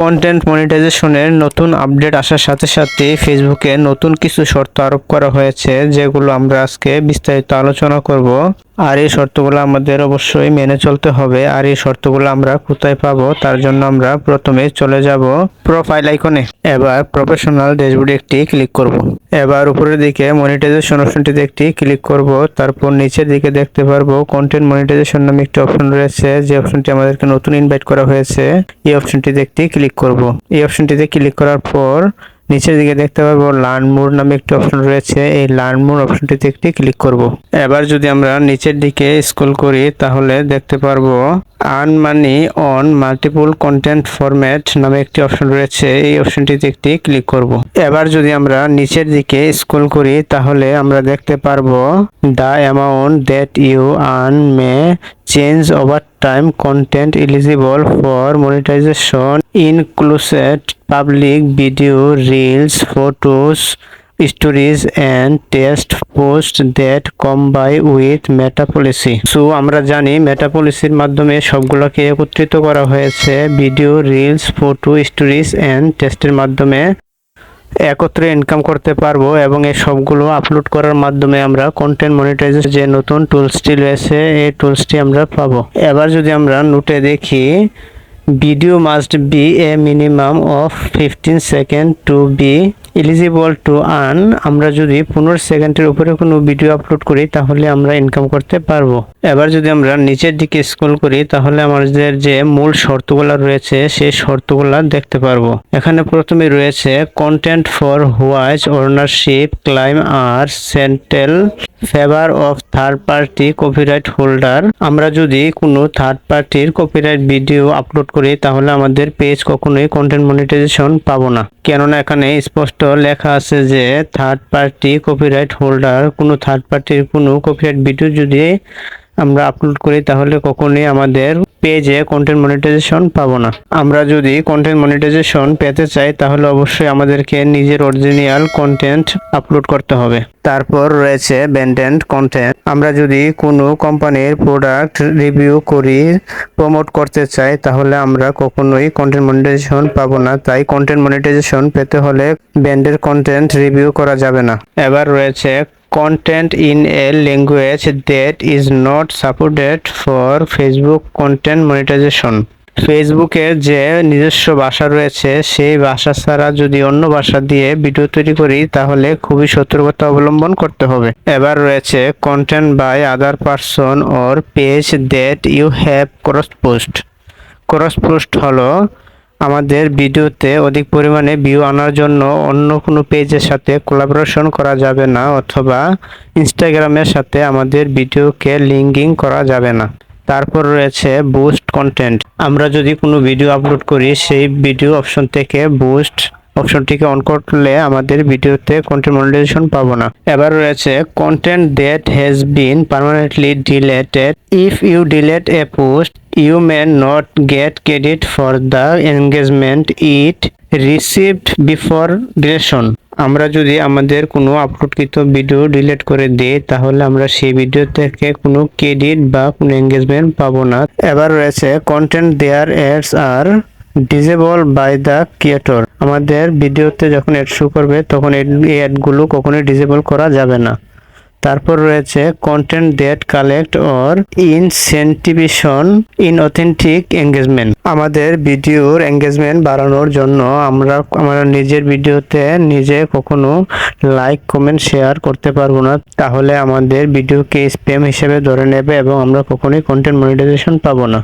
Content মনিটাইজেশনের নতুন update আসার সাথে সাথে ফেসবুকে নতুন কিছু শর্ত আরোপ করা হয়েছে, যেগুলো আমরা আজকে বিস্তারিত আলোচনা করব। আর এই শর্তগুলো আমাদের অবশ্যই মেনে চলতে হবে। আর এই শর্তগুলো আমরা কোথায় পাবো, তার জন্য আমরা প্রথমে চলে যাব প্রোফাইল আইকনে এবার প্রফেশনাল ড্যাশবোর্ডে একটি ক্লিক করব। এবার উপরের দিকে মনিটাইজেশন অপশনটিতে একটি ক্লিক করব। তারপর নিচের দিকে দেখতে পারব কন্টেন্ট মনিটাইজেশন নামে একটি অপশন রয়েছে। যে অপশনটি আমাদেরকে নতুন ইনভাইট করা হয়েছে, এই অপশনটিতে একটি ক্লিক করব। এই অপশনটিতে ক্লিক করার পর নিচের দিকে দেখতে পারব লার্ন মোর নামে একটি অপশন রয়েছে। এই লার্ন মোর অপশনটিতে একটি ক্লিক করব। এবার যদি আমরা নিচের দিকে স্ক্রল করি, তাহলে দেখতে পারব earn money on multiple content format নামে একটি অপশন রয়েছে। এই অপশনটিতে একটি ক্লিক করব। এবার যদি আমরা নিচের দিকে স্ক্রল করি, তাহলে আমরা দেখতে পারব the amount that you earn may change over time content eligible for monetisation includes public video reels photos stories and text post that combine with Meta policy so আমরা জানি মেটা পলিসির মাধ্যমে সবগুলোকে একত্রিত করা হয়েছে video reels photo stories and টেস্টের মাধ্যমে। একত্রে ইনকাম করতে পারব এবং এই সবগুলো আপলোড করার মাধ্যমে আমরা কন্টেন্ট মনিটাইজেশন যে নতুন টুলসটি রয়েছে, এই টুলসটি আমরা পাবো। এবার যদি আমরা নোটে দেখি video must be a minimum of fifteen second to be eligible to earn আমরা যদি পনেরো সেকেন্ডের উপরে কোনো ভিডিও আপলোড করি, তাহলে আমরা ইনকাম করতে পারব। এবার যদি আমরা নিচের দিকে স্ক্রল করি, তাহলে আমাদের যে মূল শর্তগুলো রয়েছে, সেই শর্তগুলো দেখতে পারব। এখানে প্রথমে রয়েছে content for which ownership claim are central favour of third party copyright holder আমরা যদি কোনো থার্ড পার্টির কপিরাইট ভিডিও আপলোড করি, তাহলে আমাদের পেজ কখনোই কন্টেন্ট মনিটাইজেশন পাবো না। কেননা এখানে স্পষ্ট লেখা আছে যে থার্ড পার্টি কপিরাইট হোল্ডার কোনো থার্ড পার্টির কোনো কপিরাইট ভিডিও যদি আমরা আপলোড করি, তাহলে কখনোই আমাদের পেজে কন্টেন্ট মনিটাইজেশন পাবো না। আমরা যদি কন্টেন্ট মনিটাইজেশন পেতে চাই, তাহলে অবশ্যই আমাদেরকে নিজের অরিজিনাল কন্টেন্ট আপলোড করতে হবে। তারপর রয়েছে ব্যান্ডেন্ড কন্টেন্ট আমরা যদি কোনো কোম্পানির প্রোডাক্ট রিভিউ করি প্রমোট করতে চাই, তাহলে আমরা কখনোই কন্টেন্ট মনিটাইজেশন পাবো না। তাই কন্টেন্ট মনিটাইজেশন পেতে হলে ব্যান্ডের কন্টেন্ট রিভিউ করা যাবে না। এবার রয়েছে content in a language that is not supported for Facebook content monetization. ফেসবুকের যে নিজস্ব ভাষা রয়েছে, সেই ভাষা ছাড়া যদি অন্য ভাষা দিয়ে ভিডিও তৈরি করি, তাহলে খুবই সতর্কতা অবলম্বন করতে হবে। এবার রয়েছে content by other person or page that you have cross post cross post হলো আমাদের ভিডিওতে অধিক পরিমাণে ভিউ আনার জন্য অন্য কোনো পেজের সাথে কোলাবোরেশন করা যাবে না অথবা ইনস্টাগ্রামের সাথে আমাদের ভিডিওকে লিঙ্কিং করা যাবে না। তারপর রয়েছে বুস্ট কন্টেন্ট আমরা যদি কোনো ভিডিও আপলোড করি, সেই ভিডিও অপশন থেকে বুস্ট অপশনটিকে অন করলে আমাদের ভিডিওতে কন্টেন্ট মনিটাইজেশন পাবো না। এবার রয়েছে content that has been permanently deleted if you delete a post you may not get credit for the engagement it received before deletion আমরা যদি আমাদের কোনো আপলোডকৃত ভিডিও ডিলিট করে দিই, তাহলে আমরা সেই ভিডিও থেকে কোনো ক্রেডিট বা কোনো এঙ্গেজমেন্ট পাবো না। এবার রয়েছে content their ads are disable by the creator আমাদের ভিডিওতে যখন অ্যাড শো করবে, তখন এই অ্যাডগুলো কখনোই ডিজেবল করা যাবে না। তারপর রয়েছে content that collect or incentivisation in authentic engagement আমাদের ভিডিওর এঙ্গেজমেন্ট বাড়ানোর জন্য আমরা আমরা নিজের ভিডিওতে নিজে কখনো লাইক কমেন্ট শেয়ার করতে পারব না। তাহলে আমাদের ভিডিওকে স্প্যাম হিসেবে ধরে নেবে এবং আমরা কখনোই কন্টেন্ট মনিটাইজেশন পাবো না।